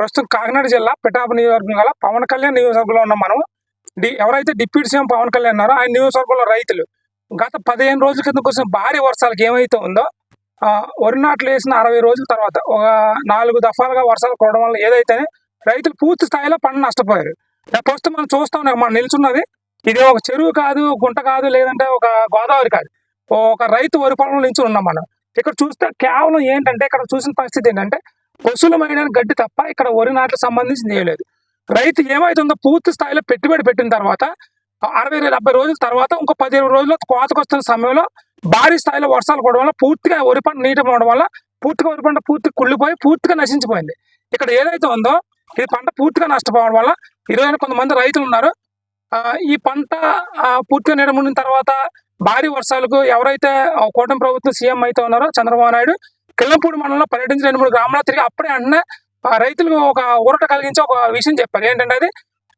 ప్రస్తుతం కాకినాడ జిల్లా పిఠాప నియోజకవర్గం గల పవన్ కళ్యాణ్ నియోజకవర్గంలో ఉన్నాం మనం డి ఎవరైతే డిప్యూటీ సీఎం పవన్ కళ్యాణ్ ఉన్నారో ఆయన నియోజకవర్గంలో రైతులు. గత పదిహేను రోజుల కింద కోసం భారీ వర్షాలకు ఏమైతే ఉందో ఆ, వరి నాట్లు వేసిన అరవై రోజుల తర్వాత ఒక నాలుగు దఫాలుగా వర్షాలు పడడం వల్ల ఏదైతే రైతులు పూర్తి స్థాయిలో పంట నష్టపోయారు. ప్రస్తుతం మనం చూస్తా ఉన్నాం మనం నిల్చున్నది. ఇది ఒక చెరువు కాదు గుంట కాదు లేదంటే ఒక గోదావరి కాదు. ఒక రైతు వరి పొలంలో నుంచి ఉన్నాం మనం. ఇక్కడ చూస్తే కేవలం ఏంటంటే ఇక్కడ చూసిన పరిస్థితి ఏంటంటే పశువులమైన గడ్డి తప్ప ఇక్కడ వరి నాట్లకు సంబంధించింది ఏం లేదు. రైతు ఏమైతుందో పూర్తి స్థాయిలో పెట్టుబడి పెట్టిన తర్వాత అరవై డెబ్బై రోజుల తర్వాత ఇంకో పది రోజుల్లో కోతకు వస్తున్న సమయంలో భారీ స్థాయిలో వర్షాలు పడడం వల్ల పూర్తిగా వరి పంట నీట పడడం వల్ల పూర్తిగా వరి పంట పూర్తి కుళ్ళిపోయి పూర్తిగా నశించిపోయింది. ఇక్కడ ఏదైతే ఉందో ఈ పంట పూర్తిగా నష్టపోవడం వల్ల ఈరోజు కొంతమంది రైతులు ఉన్నారు. ఆ, ఈ పంట పూర్తిగా నిడముడిన తర్వాత భారీ వర్షాలకు ఎవరైతే కూటమి ప్రభుత్వం సీఎం అయితే ఉన్నారో చంద్రబాబు నాయుడు కిల్లంపూడి మండలంలో పర్యటించి రెండు మూడు గ్రామాల్లో తిరిగి అప్పుడే ఆ రైతులకు ఒక ఊరట కలిగించి ఒక విషయం చెప్పారు. ఏంటంటే అది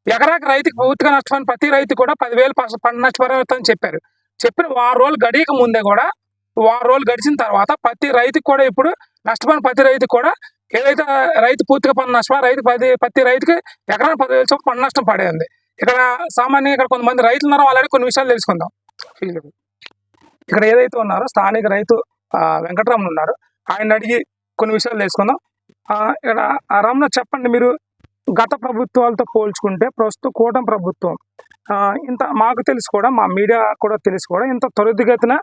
ఎకరాకి రైతుకి పూర్తిగా నష్టపోయిన ప్రతి రైతు కూడా పదివేలు పంట నష్టపరిహారం అని చెప్పారు. చెప్పిన వారం రోజులు గడియక ముందే కూడా వారం రోజులు గడిచిన తర్వాత ప్రతి రైతుకి కూడా ఇప్పుడు నష్టపోయిన ప్రతి రైతుకి కూడా ఏదైతే రైతు పూర్తిగా పంట నష్టం రైతు పది ప్రతి రైతుకి ఎకరానికి పదివేలు చొప్పున పంట నష్టం పడేది ఇక్కడ సామాన్యంగా ఇక్కడ కొంతమంది రైతులు ఉన్నారో వాళ్ళని కొన్ని విషయాలు తెలుసుకుందాం. ఇక్కడ ఏదైతే ఉన్నారో స్థానిక రైతు వెంకటరమణ ఉన్నారు. ఆయన అడిగి కొన్ని విషయాలు తెలుసుకుందాం. ఇక్కడ ఆ రమణ చెప్పండి మీరు. గత ప్రభుత్వాలతో పోల్చుకుంటే ప్రస్తుత కూటమి ప్రభుత్వం ఇంత మాకు తెలుసు కూడా మా మీడియా కూడా తెలుసు కూడా ఇంత త్వరితగతిన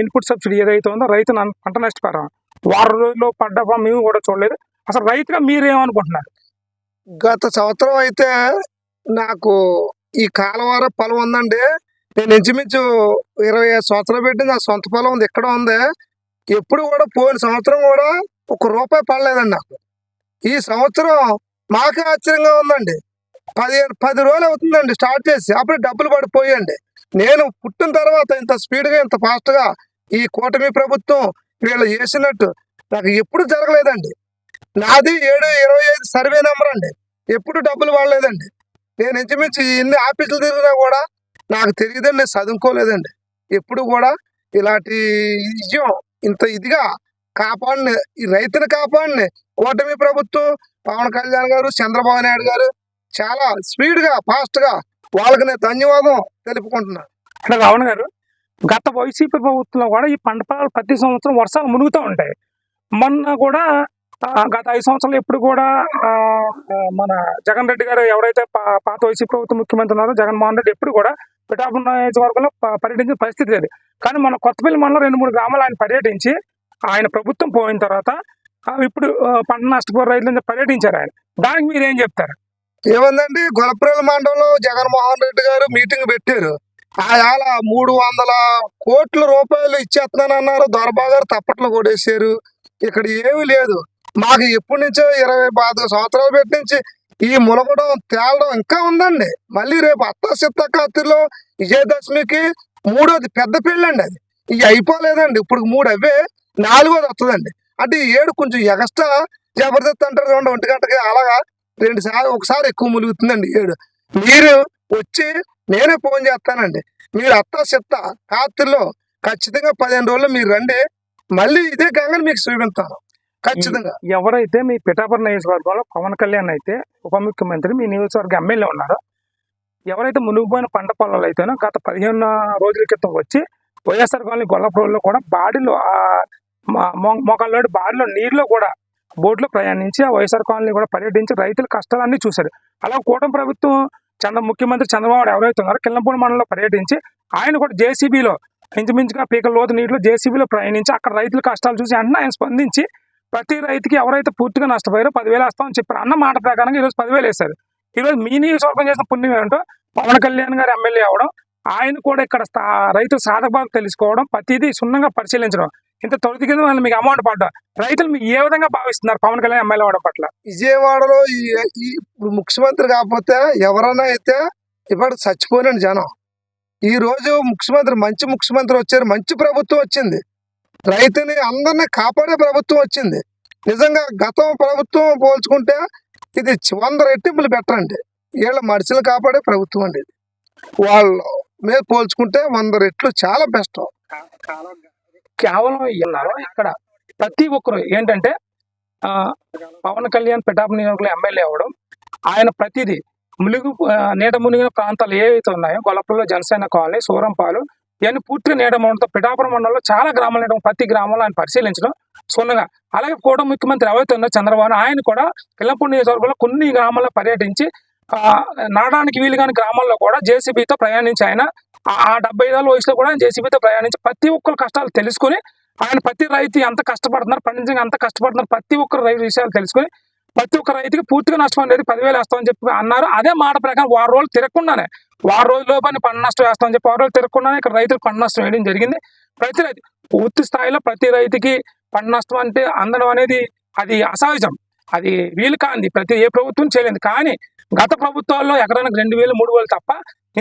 ఇన్పుట్ సబ్సిడీ ఏదైతే ఉందో రైతు పంట నష్టపరం వారం రోజుల్లో పడ్డప్ప మేము కూడా చూడలేదు. అసలు రైతుగా మీరేమనుకుంటున్నారు గత సంవత్సరం అయితే నాకు ఈ కాలవార పొలం ఉందండి. నేను ఇంచుమించు ఇరవై ఐదు సంవత్సరాలు పెట్టింది. నా సొంత పొలం ఉంది. ఇక్కడ ఉంది. ఎప్పుడు కూడా పోయిన సంవత్సరం కూడా ఒక రూపాయి పడలేదండి నాకు. ఈ సంవత్సరం మాకే ఆశ్చర్యంగా ఉందండి. పదిహేను పది రోజులు అవుతుందండి స్టార్ట్ చేసి. అప్పుడు డబ్బులు పడిపోయండి నేను పుట్టిన తర్వాత ఇంత స్పీడ్గా ఇంత ఫాస్ట్గా ఈ కూటమి ప్రభుత్వం వీళ్ళు చేసినట్టు నాకు ఎప్పుడు జరగలేదండి. నాది ఏడు ఇరవై ఐదు సర్వే నెంబర్ అండి. ఎప్పుడు డబ్బులు పడలేదండి. నేను ఇంచుమించు ఎన్ని ఆఫీసులు తిరిగినా కూడా నాకు తెలియదండి నేను చదువుకోలేదండి. ఎప్పుడు కూడా ఇలాంటి విజయం ఇంత ఇదిగా కాపాడిని ఈ రైతుని కాపాడిన కూటమి ప్రభుత్వం పవన్ కళ్యాణ్ గారు చంద్రబాబు నాయుడు గారు చాలా స్పీడ్గా ఫాస్ట్గా వాళ్ళకి నేను ధన్యవాదం తెలుపుకుంటున్నాను ఇక్కడ రావణ గారు గత వైసీపీ ప్రభుత్వంలో కూడా ఈ పంట పొలాలు ప్రతి సంవత్సరం వర్షాలు మునుగుతూ ఉంటాయి. మొన్న కూడా గత ఐదు సంవత్సరాలు ఎప్పుడు కూడా ఆ, మన జగన్ రెడ్డి గారు ఎవరైతే పాత వైసీపీ ప్రభుత్వం ముఖ్యమంత్రి ఉన్నారో జగన్మోహన్ రెడ్డి ఎప్పుడు కూడా పిఠాపురం నియోజకవర్గంలో పర్యటించిన పరిస్థితి లేదు. కానీ మన కొత్తపల్లి మండలం రెండు మూడు గ్రామాలు ఆయన పర్యటించి ఆయన ప్రభుత్వం పోయిన తర్వాత ఇప్పుడు పంట నష్టపోయిన రైతులు పర్యటించారు ఆయన. దానికి మీరు ఏం చెప్తారు? ఏముందండి? గొలప్రేల మండలంలో జగన్మోహన్ రెడ్డి గారు మీటింగ్ పెట్టారు. ఆయాల మూడు వందల కోట్ల రూపాయలు ఇచ్చేస్తున్నానన్నారు. దొరబాబు గారు తప్పట్లు కొడేశారు ఇక్కడ ఏమీ లేదు. మాకు ఎప్పటి నుంచో ఇరవై పాతిక సంవత్సరాలు పెట్టి నుంచి ఈ ములగడం తేలడం ఇంకా ఉందండి. మళ్ళీ రేపు అత్త సిత్త కత్తిలో విజయదశమికి మూడోది పెద్ద పెళ్ళండి అది. ఇవి అయిపోలేదండి. ఇప్పుడు మూడు అవే నాలుగోది వస్తుందండి అంటే ఈ ఏడు కొంచెం ఎగస్ట్రా జబర్దస్త్ అంటారు రెండు ఒంటి గంటకి అలాగా రెండు సార్లు ఒకసారి ఎక్కువ ములుగుతుందండి ఏడు. మీరు వచ్చి నేనే ఫోన్ చేస్తానండి. మీరు అత్త సిత్త కాత్రిలో ఖచ్చితంగా పదిహేను రోజులు మీరు రండి. మళ్ళీ ఇదే గంగని మీకు చూపిస్తాను. ఖచ్చితంగా. ఎవరైతే మీ పిఠాపురం నియోజకవర్గంలో పవన్ కళ్యాణ్ అయితే ఉప ముఖ్యమంత్రి మీ నియోజకవర్గ ఎమ్మెల్యే ఉన్నారో ఎవరైతే మునిగిపోయిన పంట పొలాలు అయితేనో గత పదిహేను రోజుల క్రితం వచ్చి వైఎస్ఆర్ కాలనీ గొల్లపురంలో కూడా బాడీలో ఆ మా- మోకాళ్ళలోని బాడిలో నీరులో కూడా బోట్లో ప్రయాణించి ఆ వైఎస్ఆర్ కాలనీ కూడా పర్యటించి రైతుల కష్టాలన్నీ చూశారు. అలా కూటమి ప్రభుత్వం చంద్ర ముఖ్యమంత్రి చంద్రబాబు నాయుడు ఎవరైతే ఉన్నారో కిల్లంపూడి మండలంలో పర్యటించి ఆయన కూడా జేసీబీలో ఇంచుమించుగా పీకల లోతు నీటిలో జేసీబీలో ప్రయాణించి అక్కడ రైతుల కష్టాలు చూసి వెంటనే ఆయన స్పందించి ప్రతి రైతుకి ఎవరైతే పూర్తిగా నష్టపోయారో పదివేలు వేస్తామని చెప్పారు. అన్న మాట ప్రకారంగా ఈరోజు పదివేలు వేశారు. ఈరోజు మీ నియోజకవర్గం చేసిన పుణ్యం ఏంటో పవన్ కళ్యాణ్ గారు ఎమ్మెల్యే అవడం ఆయన కూడా ఇక్కడ రైతుల సాధక తెలుసుకోవడం ప్రతిదీ సున్నంగా పరిశీలించడం. ఇంత తొలిది కింద వాళ్ళు మీకు అమౌంట్ పడ్డా. రైతులు మీకు ఏ విధంగా భావిస్తున్నారు పవన్ కళ్యాణ్ ఎమ్మెల్యే అవడం పట్ల? విజయవాడలో ఈ ఇప్పుడు ముఖ్యమంత్రి కాకపోతే ఎవరైనా అయితే ఇప్పుడు చచ్చిపోయిన జనం. ఈ రోజు ముఖ్యమంత్రి మంచి ముఖ్యమంత్రి వచ్చారు మంచి ప్రభుత్వం వచ్చింది. రైతుని అందరినీ కాపాడే ప్రభుత్వం వచ్చింది. నిజంగా గతం ప్రభుత్వం పోల్చుకుంటే ఇది వంద రెట్టింపులు బెటరండి వీళ్ళ మనుషులు కాపాడే ప్రభుత్వం అండి ఇది. వాళ్ళు మీద పోల్చుకుంటే వంద రెట్లు చాలా బెస్ట్. కేవలం ఇక్కడ ప్రతి ఒక్కరు ఏంటంటే ఆ, పవన్ కళ్యాణ్ పిఠాపు నియోజకవర్గంలో ఎమ్మెల్యే అవ్వడం ఆయన ప్రతిదీ ములుగు నీట మునిగిన ప్రాంతాలు ఏవైతే ఉన్నాయో గొల్లపల్లిలో జనసేన కాలనీ సూరంపాలు ఇవన్నీ పూర్తిగా నీట మునడంతో పిఠాపురం మండలంలో చాలా గ్రామాలు నీట ప్రతి గ్రామంలో ఆయన పరిశీలించడం సున్నగా. అలాగే కూడా ముఖ్యమంత్రి ఎవరైతే ఉన్నారో చంద్రబాబు ఆయన కూడా పిల్లపూడి నియోజకవర్గంలో కొన్ని గ్రామాల్లో పర్యటించి నాడడానికి వీలు కాని గ్రామాల్లో కూడా జేసీబీతో ప్రయాణించి ఆయన ఆ- ఆ డెబ్బై ఏళ్ళ వయసులో కూడా ఆయన జేసీబీతో ప్రయాణించి ప్రతి ఒక్కరు కష్టాలు తెలుసుకుని ఆయన ప్రతి రైతు ఎంత కష్టపడుతున్నారు పండించడానికి ఎంత కష్టపడుతున్నారు ప్రతి ఒక్కరు రైతు విషయాలు తెలుసుకుని ప్రతి ఒక్క రైతుకి పూర్తిగా నష్టం అనేది పదివేలు వేస్తామని చెప్పి అన్నారు. అదే మాట ప్రకారం వారం రోజులు తిరగకుండానే వారం రోజుల లోపల పంట నష్టం వేస్తామని చెప్పి వారం రోజులు తిరగకుండానే ఇక్కడ రైతులకు పంట నష్టం వేయడం జరిగింది. ప్రతి రైతు పూర్తి స్థాయిలో ప్రతి రైతుకి పంట నష్టం అంటే అందడం అనేది అది అసహజం. అది వీలు కాంది ప్రతి ఏ ప్రభుత్వం చేయలేదు. కానీ గత ప్రభుత్వాల్లో ఎకరానికి రెండు వేలు మూడు వేలు తప్ప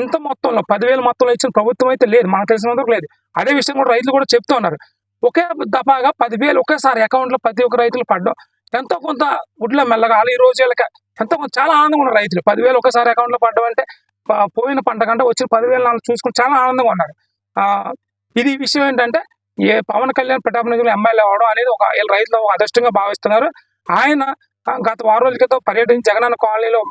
ఇంత మొత్తంలో పదివేలు మొత్తంలో ఇచ్చిన ప్రభుత్వం అయితే లేదు. మనకు తెలిసినందుకు లేదు. అదే విషయం కూడా రైతులు కూడా చెప్తూ ఉన్నారు. ఒకే దఫాగా పదివేలు ఒకేసారి అకౌంట్లో ప్రతి ఒక్క రైతులు పడ్డం ఎంతో కొంత ఉడ్ల మెల్లగా ఈ రోజులకి ఎంతో కొంత చాలా ఆనందంగా ఉన్నారు రైతులు. పదివేలు ఒకసారి అకౌంట్లో పడ్డం అంటే పోయిన పంట కంటే వచ్చిన పదివేలు నాలుగు చూసుకుని చాలా ఆనందంగా ఉన్నారు. ఆ, ఇది విషయం ఏంటంటే ఏ పవన్ కళ్యాణ్ పిఠాపు నిధులు ఎమ్మెల్యే అవడం అనేది ఒక రైతులు అదృష్టంగా భావిస్తున్నారు. ఆయన గత వారం రోజుల క్రితం పర్యటించి జగనన్న కాలనీలో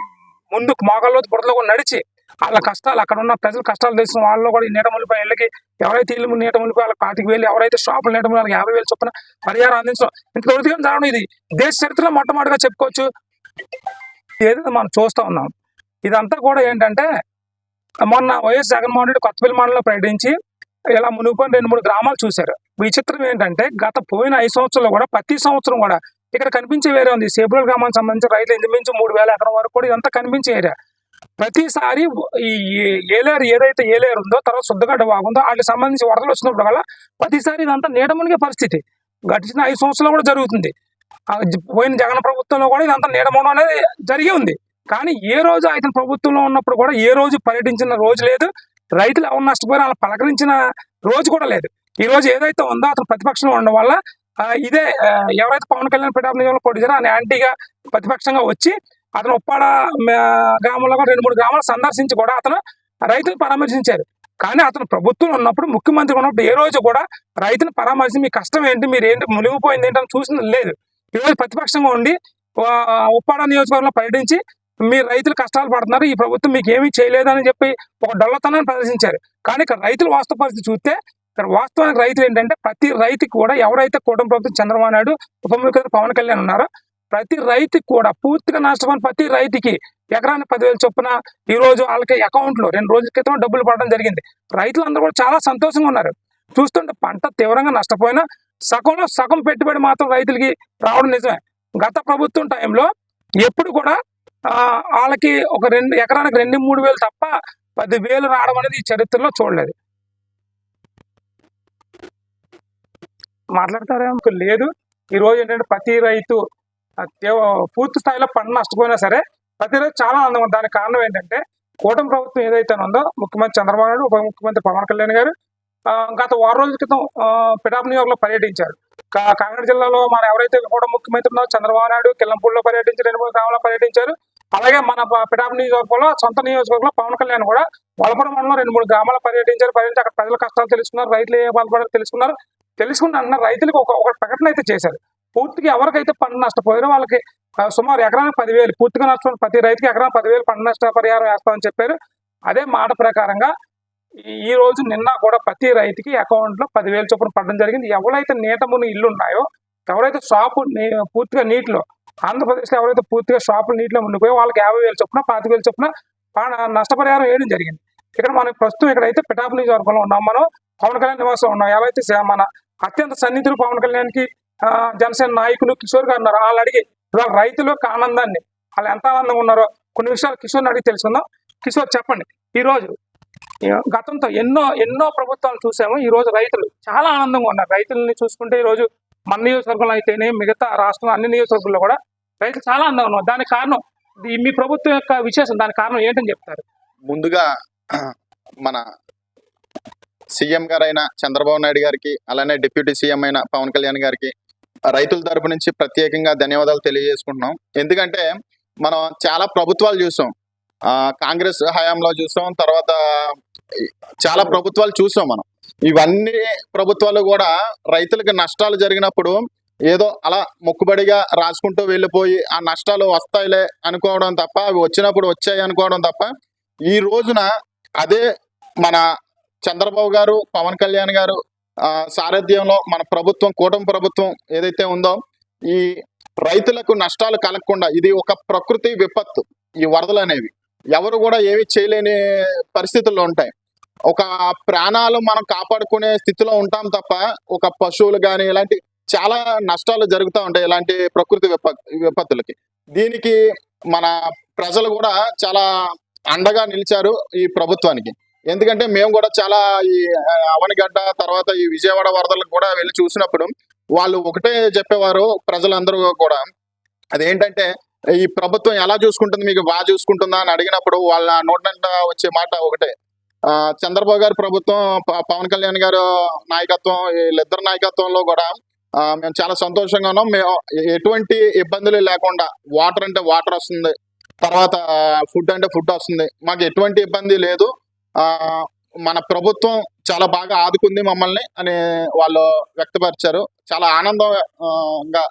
ముందుకు మోకాల్లో బురదలో నడిచి వాళ్ళ కష్టాలు అక్కడ ఉన్న ప్రజల కష్టాలు తెలిసిన వాళ్ళు కూడా ఈ నీట ములిపై ఇళ్ళకి ఎవరైతే ఇల్లు నీట ములిపై వాళ్ళకి పాతికి వేలు ఎవరైతే షాపులు నీట వాళ్ళకి యాభై వేలు చొప్పున పరిహారం అందించడం ఇంత దొరికిన జరగడం ఇది. దేశ చరిత్రలో మొట్టమొదటిగా చెప్పుకోవచ్చు. ఏదైతే మనం చూస్తూ ఉన్నాం ఇదంతా కూడా ఏంటంటే మొన్న వైఎస్ జగన్మోహన్ రెడ్డి కొత్తపల్లి మండలంలో ప్రకటించి ఇలా మునిగిపోయిన రెండు మూడు గ్రామాలు చూశారు. విచిత్రం ఏంటంటే గత పోయిన ఐదు సంవత్సరాల్లో కూడా ప్రతి సంవత్సరం కూడా ఇక్కడ కనిపించే వేరే ఉంది. సేపుల గ్రామానికి సంబంధించి రైతులు ఇంచుమించు మూడు వేల ఎకరం వరకు కూడా ఇదంతా కనిపించే ఏరియా. ప్రతిసారి ఈ ఏ- ఏలేరు ఏదైతే ఏలేరు ఉందో తర్వాత శుద్ధగడ్డ వాగుందో వాటికి సంబంధించి వరదలు వచ్చినప్పుడు వల్ల ప్రతిసారి ఇదంతా నీడమునిగే పరిస్థితి. గడిచిన ఐదు సంవత్సరాలు కూడా జరుగుతుంది. పోయిన జగన్ ప్రభుత్వంలో కూడా ఇదంతా నీడమడం అనేది జరిగి ఉంది. కానీ ఏ రోజు ఆయన ప్రభుత్వంలో ఉన్నప్పుడు కూడా ఏ రోజు పర్యటించిన రోజు లేదు. రైతులు ఎవరు నష్టపోయినా అలా పలకరించిన రోజు కూడా లేదు. ఈ రోజు ఏదైతే ఉందో అతను ప్రతిపక్షంలో ఉండడం వల్ల ఇదే ఎవరైతే పవన్ కళ్యాణ్ పిఠాపు నియోజకవర్గం పొడిచారో ఆయన యాంటీగా ప్రతిపక్షంగా వచ్చి అతను ఉప్పాడ గ్రామంలో కూడా రెండు మూడు గ్రామాలు సందర్శించి కూడా అతను రైతులు పరామర్శించారు. కానీ అతను ప్రభుత్వం ఉన్నప్పుడు ముఖ్యమంత్రి ఉన్నప్పుడు ఏ రోజు కూడా రైతును పరామర్శించి మీ కష్టం ఏంటి మీరు ఏంటి మునిగిపోయింది ఏంటి అని లేదు. ఈ రోజు ప్రతిపక్షంగా ఉండి ఉప్పాడ నియోజకవర్గంలో పర్యటించి మీ రైతులు కష్టాలు పడుతున్నారు ఈ ప్రభుత్వం మీకు ఏమీ చేయలేదని చెప్పి ఒక డొల్లతనాన్ని ప్రదర్శించారు. కానీ ఇక్కడ రైతుల వాస్తవ పరిస్థితి చూస్తే ఇక్కడ వాస్తవానికి రైతులు ఏంటంటే ప్రతి రైతుకి కూడా ఎవరైతే కూటమి ప్రభుత్వం చంద్రబాబు నాయుడు ఉప ముఖ్యమంత్రి పవన్ కళ్యాణ్ ఉన్నారో ప్రతి రైతుకి కూడా పూర్తిగా నష్టపోయిన ప్రతి రైతుకి ఎకరానికి పదివేలు చొప్పున ఈ రోజు వాళ్ళకి అకౌంట్లో రెండు రోజుల క్రితం డబ్బులు పడడం జరిగింది. రైతులందరూ కూడా చాలా సంతోషంగా ఉన్నారు. చూస్తుంటే పంట తీవ్రంగా నష్టపోయినా సగంలో సగం పెట్టుబడి మాత్రం రైతులకి రావడం నిజమే. గత ప్రభుత్వం టైంలో ఎప్పుడు కూడా వాళ్ళకి ఒక రెండు ఎకరానికి రెండు మూడు వేలు తప్ప పదివేలు రావడం అనేది ఈ చరిత్రలో చూడలేదు. మాట్లాడతారేమో? లేదు. ఈ రోజు ఏంటంటే ప్రతి రైతు పూర్తి స్థాయిలో పంట నష్టపోయినా సరే ప్రతి చాలా ఆనందంగా ఉంది దానికి కారణం ఏంటంటే కూటమి ప్రభుత్వం ఏదైతే ఉందో ముఖ్యమంత్రి చంద్రబాబు నాయుడు ఉప ముఖ్యమంత్రి పవన్ కళ్యాణ్ గారు గత వారం రోజుల క్రితం ఆ, పిఠాపు పర్యటించారు. కా- కాకినాడ జిల్లాలో మన ఎవరైతే కూడా ముఖ్యమంత్రి ఉన్నారో చంద్రబాబు నాయుడు కిల్లంపూడిలో పర్యటించి రెండు మూడు గ్రామాల్లో పర్యటించారు. అలాగే మన ప- పిఠాపు నియోజకవర్గంలో సొంత నియోజకవర్గంలో పవన్ కళ్యాణ్ కూడా వలపురం మండలంలో రెండు మూడు గ్రామాలు పర్యటించారు. పర్యటించి అక్కడ ప్రజల కష్టాలు తెలుసుకున్నారు. రైతులు ఏ బాధపడారు తెలుసుకున్నారు. తెలుసుకున్న రైతులకు ఒక ఒక ప్రకటన అయితే చేశారు. పూర్తిగా ఎవరికైతే పంట నష్టపోయారో వాళ్ళకి సుమారు ఎకరానికి పదివేలు పూర్తిగా నష్టం ప్రతి రైతుకి ఎకరానికి పదివేలు పంట నష్ట పరిహారం వేస్తామని చెప్పారు. అదే మాట ప్రకారంగా ఈ- రోజు నిన్న కూడా ప్రతి రైతుకి అకౌంట్లో పదివేలు చొప్పున పడడం జరిగింది. ఎవరైతే నీట ముని ఇల్లు ఉన్నాయో ఎవరైతే షాపు పూర్తిగా నీటిలో ఆంధ్రప్రదేశ్లో ఎవరైతే పూర్తిగా షాపులు నీటిలో మునిగిపోయో వాళ్ళకి యాభై వేలు చొప్పున పాతిక వేలు చొప్పున నష్టపరిహారం వేయడం జరిగింది. ఇక్కడ మనం ప్రస్తుతం ఇక్కడైతే పిఠాపు నియోజకవర్గంలో ఉన్నాం మనం. పవన్ కళ్యాణ్ నివాసం ఉన్నాం. ఎవరైతే అయితే మన అత్యంత సన్నిధులు పవన్ కళ్యాణ్కి జనసేన నాయకులు కిషోర్ గారు ఉన్నారు. వాళ్ళు అడిగి ఇవాళ రైతుల యొక్క ఆనందాన్ని వాళ్ళు ఎంత ఆనందంగా ఉన్నారో కొన్ని విషయాలు కిషోర్ని అడిగి తెలుసుకుందాం. కిషోర్ చెప్పండి ఈ రోజు గతంతో ఎన్నో ఎన్నో ప్రభుత్వాలు చూసాము. ఈ రోజు రైతులు చాలా ఆనందంగా ఉన్నారు. రైతుల్ని చూసుకుంటే ఈ రోజు మన నియోజకవర్గంలో అయితేనే మిగతా రాష్ట్రం అన్ని నియోజకవర్గంలో కూడా రైతులు చాలా ఆనందంగా ఉన్నారు. దానికి కారణం మీ ప్రభుత్వం యొక్క విశేషం దానికి కారణం ఏంటని చెప్తారు? ముందుగా మన సీఎం గారైన చంద్రబాబు నాయుడు గారికి అలానే డిప్యూటీ సీఎం అయిన పవన్ కళ్యాణ్ గారికి రైతుల తరపు నుంచి ప్రత్యేకంగా ధన్యవాదాలు తెలియజేసుకుంటున్నాం. ఎందుకంటే మనం చాలా ప్రభుత్వాలు చూసాం. కాంగ్రెస్ హయాంలో చూసాం తర్వాత చాలా ప్రభుత్వాలు చూసాం మనం. ఇవన్నీ ప్రభుత్వాలు కూడా రైతులకు నష్టాలు జరిగినప్పుడు ఏదో అలా మొక్కుబడిగా రాసుకుంటూ వెళ్ళిపోయి ఆ నష్టాలు వస్తాయిలే అనుకోవడం తప్ప అవి వచ్చినప్పుడు వచ్చాయి అనుకోవడం తప్ప ఈ రోజున అదే మన చంద్రబాబు గారు పవన్ కళ్యాణ్ గారు సారథ్యంలో మన ప్రభుత్వం కూటమి ప్రభుత్వం ఏదైతే ఉందో ఈ రైతులకు నష్టాలు కలగకుండా ఇది ఒక ప్రకృతి విపత్తు ఈ వరదలు అనేవి. ఎవరు కూడా ఏవి చేయలేని పరిస్థితుల్లో ఉంటాయి. ఒక ప్రాణాలు మనం కాపాడుకునే స్థితిలో ఉంటాం తప్ప ఒక పశువులు కానీ ఇలాంటి చాలా నష్టాలు జరుగుతూ ఉంటాయి ఇలాంటి ప్రకృతి విపత్తులకి. దీనికి మన ప్రజలు కూడా చాలా అండగా నిలిచారు ఈ ప్రభుత్వానికి. ఎందుకంటే మేము కూడా చాలా ఈ అవనిగడ్డ తర్వాత ఈ విజయవాడ వరదలకు కూడా వెళ్ళి చూసినప్పుడు వాళ్ళు ఒకటే చెప్పేవారు ప్రజలందరూ కూడా. అదేంటంటే ఈ ప్రభుత్వం ఎలా చూసుకుంటుంది మీకు బాగా చూసుకుంటుందా అని అడిగినప్పుడు వాళ్ళ నోటంట వచ్చే మాట ఒకటే. చంద్రబాబు గారి ప్రభుత్వం ప- పవన్ కళ్యాణ్ గారు నాయకత్వం వీళ్ళిద్దరు నాయకత్వంలో కూడా మేము చాలా సంతోషంగా ఉన్నాం. మేము ఎటువంటి ఇబ్బందులు లేకుండా వాటర్ అంటే వాటర్ వస్తుంది తర్వాత ఫుడ్ అంటే ఫుడ్ వస్తుంది. మాకు ఎటువంటి ఇబ్బంది లేదు. మన ప్రభుత్వం చాలా బాగా ఆదుకుంది మమ్మల్ని అని వాళ్ళు వ్యక్తపరిచారు. చాలా ఆనందంగా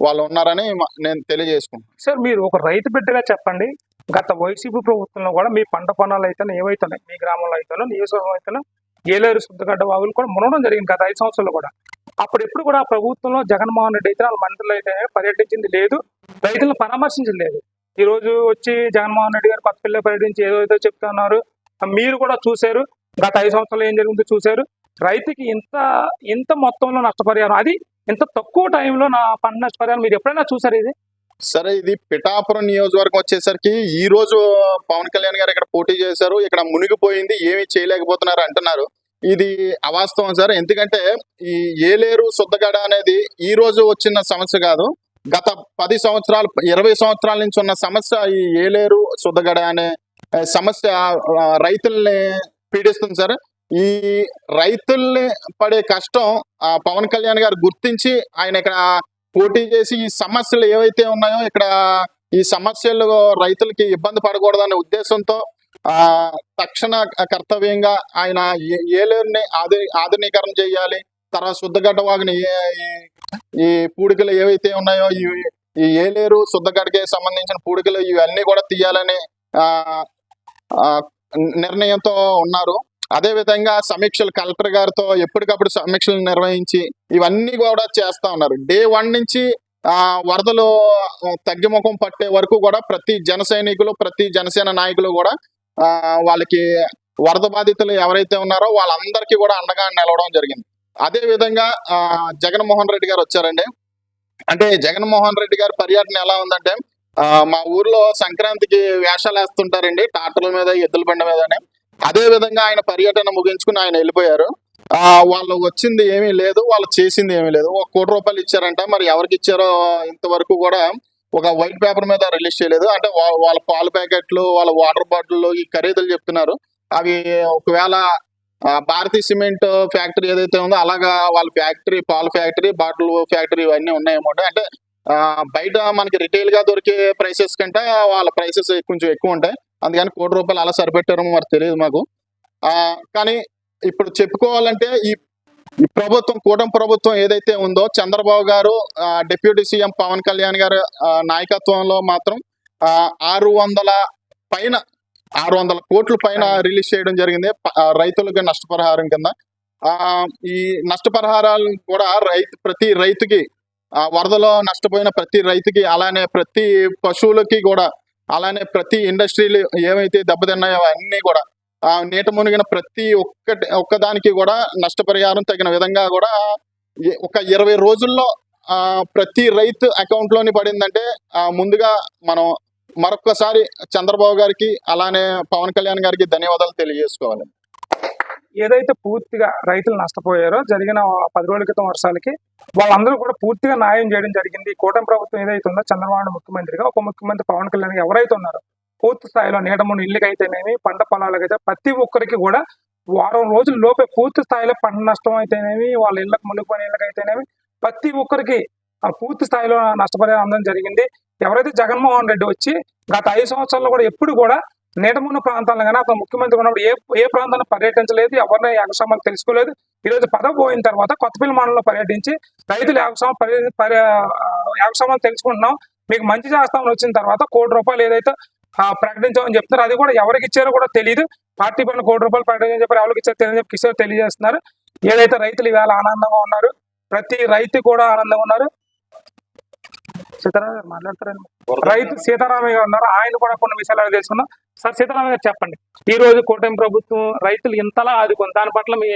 వాళ్ళు ఉన్నారని నేను తెలియజేసుకుంటాను సార్ మీరు ఒక రైతు బిడ్డగా చెప్పండి. గత వైసీపీ ప్రభుత్వంలో కూడా మీ పంట పొలాలు అయితే ఏవైతున్నాయి మీ గ్రామంలో అయితేనో నియోజకవర్గం అయితేనో ఏలేరు శుద్ధగడ్డ వాగులు కూడా మునడం జరిగింది గత ఐదు సంవత్సరాలు కూడా. అప్పుడు ఎప్పుడు కూడా ప్రభుత్వంలో జగన్మోహన్ రెడ్డి అయితే వాళ్ళ మంత్రులు అయితే పర్యటించింది లేదు. రైతులను పరామర్శించింది లేదు. ఈ రోజు వచ్చి జగన్మోహన్ రెడ్డి గారు కొత్తపల్లి పర్యటించి ఏదో ఏదో చెప్తున్నారు. మీరు కూడా చూశారు. గత ఐదు సంవత్సరాలు ఏం జరిగిందో చూశారు. రైతుకి ఇంత ఇంత మొత్తంలో నష్టపరిహారం అది ఇంత తక్కువ టైంలో నా పంట నష్టపరిహారం మీరు ఎప్పుడైనా చూసారు ఇది? సరే ఇది పిఠాపురం నియోజకవర్గం వచ్చేసరికి ఈ రోజు పవన్ కళ్యాణ్ గారు ఇక్కడ పోటీ చేశారు. ఇక్కడ మునిగిపోయింది ఏమీ చేయలేకపోతున్నారు అంటున్నారు. ఇది అవాస్తవం సార్. ఎందుకంటే ఈ ఏలేరు శుద్ధగడ అనేది ఈ రోజు వచ్చిన సమస్య కాదు. గత పది సంవత్సరాలు ఇరవై సంవత్సరాల నుంచి ఉన్న సమస్య ఈ ఏలేరు శుద్ధగడ అనే సమస్య రైతుల్ని పీడిస్తుంది సార్. ఈ రైతుల్ని పడే కష్టం పవన్ కళ్యాణ్ గారు గుర్తించి ఆయన ఇక్కడ పోటీ చేసి ఈ సమస్యలు ఏవైతే ఉన్నాయో ఇక్కడ ఈ సమస్యలు రైతులకి ఇబ్బంది పడకూడదనే ఉద్దేశంతో ఆ తక్షణ కర్తవ్యంగా ఆయన ఏ- ఏలేరుని ఆధు ఆధునీకరణ చేయాలి. తర్వాత శుద్ధగడ్డ వాగుని ఈ- ఈ పూడికలు ఏవైతే ఉన్నాయో ఈ ఏలేరు శుద్ధగడ్డకి సంబంధించిన పూడికలు ఇవన్నీ కూడా తీయాలని ఆ, నిర్ణయంతో ఉన్నారు. అదే విధంగా సమీక్షలు కలెక్టర్ గారితో ఎప్పటికప్పుడు సమీక్షలు నిర్వహించి ఇవన్నీ కూడా చేస్తా ఉన్నారు. డే వన్ నుంచి ఆ వరదలు తగ్గిముఖం పట్టే వరకు కూడా ప్రతి జన సైనికులు ప్రతి జనసేన నాయకులు కూడా ఆ వాళ్ళకి వరద బాధితులు ఎవరైతే ఉన్నారో వాళ్ళందరికీ కూడా అండగా నిలవడం జరిగింది. అదే విధంగా ఆ జగన్మోహన్ రెడ్డి గారు వచ్చారండి. అంటే జగన్మోహన్ రెడ్డి గారి పర్యటన ఎలా ఉందంటే మా ఊర్లో సంక్రాంతికి వేషాలు వేస్తుంటారండి ట్రాక్టర్ల మీద ఎద్దుల బండి మీదనే. అదే విధంగా ఆయన పర్యటన ముగించుకుని ఆయన వెళ్ళిపోయారు. ఆ వాళ్ళు వచ్చింది ఏమీ లేదు వాళ్ళు చేసింది ఏమీ లేదు. ఒక కోటి రూపాయలు ఇచ్చారంట మరి ఎవరికి ఇచ్చారో ఇంతవరకు కూడా ఒక వైట్ పేపర్ మీద రిలీజ్ చేయలేదు. అంటే వాళ్ళ పాల ప్యాకెట్లు వాళ్ళ వాటర్ బాటిల్ ఈ ఖరీదులు చెప్తున్నారు. అవి ఒకవేళ భారతీయ భారతీ సిమెంట్ ఫ్యాక్టరీ ఏదైతే ఉందో అలాగా వాళ్ళ ఫ్యాక్టరీ పాల ఫ్యాక్టరీ బాటిల్ ఫ్యాక్టరీ ఇవన్నీ ఉన్నాయేమో అంటే బయట మనకి రిటైల్గా దొరికే ప్రైసెస్ కంటే వాళ్ళ ప్రైసెస్ కొంచెం ఎక్కువ ఉంటాయి. అందుకని కోటి రూపాయలు అలా సరిపెట్టారో మరి తెలియదు మాకు. కానీ ఇప్పుడు చెప్పుకోవాలంటే ఈ ప్రభుత్వం కూటమి ప్రభుత్వం ఏదైతే ఉందో చంద్రబాబు గారు డిప్యూటీ సీఎం పవన్ కళ్యాణ్ గారు నాయకత్వంలో మాత్రం ఆరు వందల పైన ఆరు వందల కోట్ల పైన రిలీజ్ చేయడం జరిగింది. రైతులకు నష్టపరిహారం కింద. ఈ నష్టపరిహారాలు కూడా రైతు ప్రతి రైతుకి ఆ వరదలో నష్టపోయిన ప్రతి రైతుకి అలానే ప్రతి పశువులకి కూడా అలానే ప్రతి ఇండస్ట్రీలు ఏవైతే దెబ్బతిన్నాయో అన్నీ కూడా ఆ నీట మునిగిన ప్రతి ఒక్కటి ఒక్కదానికి కూడా నష్టపరిహారం తగిన విధంగా కూడా ఒక ఇరవై రోజుల్లో ఆ ప్రతి రైతు అకౌంట్లోని పడిందంటే ముందుగా మనం మరొక్కసారి చంద్రబాబు గారికి అలానే పవన్ కళ్యాణ్ గారికి ధన్యవాదాలు తెలియజేసుకోవాలి. ఏదైతే పూర్తిగా రైతులు నష్టపోయారో జరిగిన పది రోజుల క్రితం వర్షాలకి వాళ్ళందరూ కూడా పూర్తిగా న్యాయం చేయడం జరిగింది. కూటమి ప్రభుత్వం ఏదైతే ఉందో చంద్రబాబు ముఖ్యమంత్రిగా ఉప ముఖ్యమంత్రి పవన్ కళ్యాణ్ ఎవరైతే ఉన్నారో పూర్తి స్థాయిలో నీడమును ఇల్లుకి అయితేనేమి పంట పొలాలకైతే ప్రతి ఒక్కరికి కూడా వారం రోజుల లోపే పూర్తి స్థాయిలో పంట నష్టం అయితేనేమి వాళ్ళ ఇళ్ళకి మునిగిపోయిన ఇళ్ళకి అయితేనేమి ప్రతి ఒక్కరికి ఆ పూర్తి స్థాయిలో నష్టపరిహారం అందడం జరిగింది. ఎవరైతే జగన్మోహన్ రెడ్డి వచ్చి గత ఐదు సంవత్సరాల్లో కూడా ఎప్పుడు కూడా నీటమున్న ప్రాంతాలను కానీ అతను ముఖ్యమంత్రి ఉన్నప్పుడు ఏ ఏ ప్రాంతాన్ని పర్యటించలేదు ఎవరిని యాగస్వామాలు తెలుసుకోలేదు. ఈ రోజు పదవి పోయిన తర్వాత కొత్తపల్లి మండలంలో పర్యటించి రైతులు యాగస్వామ పర్య- తెలుసుకుంటున్నాం. మీకు మంచి చేస్తామని వచ్చిన తర్వాత కోటి రూపాయలు ఏదైతే ప్రకటించామని చెప్తున్నారు అది కూడా ఎవరికి ఇచ్చారో కూడా తెలియదు పార్టీ పైన కోటి రూపాయలు ప్రకటించని చెప్పి ఎవరికి ఇచ్చారో తెలియని చెప్పి కిషోర్ తెలియజేస్తున్నారు. ఏదైతే రైతులు ఇవాళ ఆనందంగా ఉన్నారు ప్రతి రైతు కూడా ఆనందంగా ఉన్నారు. సీతారామ గారు మాట్లాడతారండి రైతు సీతారామయ్య గారు ఉన్నారు? ఆయన కూడా కొన్ని విషయాలు తెలుసుకున్నాం సార్ సీతారామయ్య గారు చెప్పండి. ఈ రోజు కూటమి ప్రభుత్వం రైతులు ఇంతలా ఆదుకుంది దాని పట్ల మీ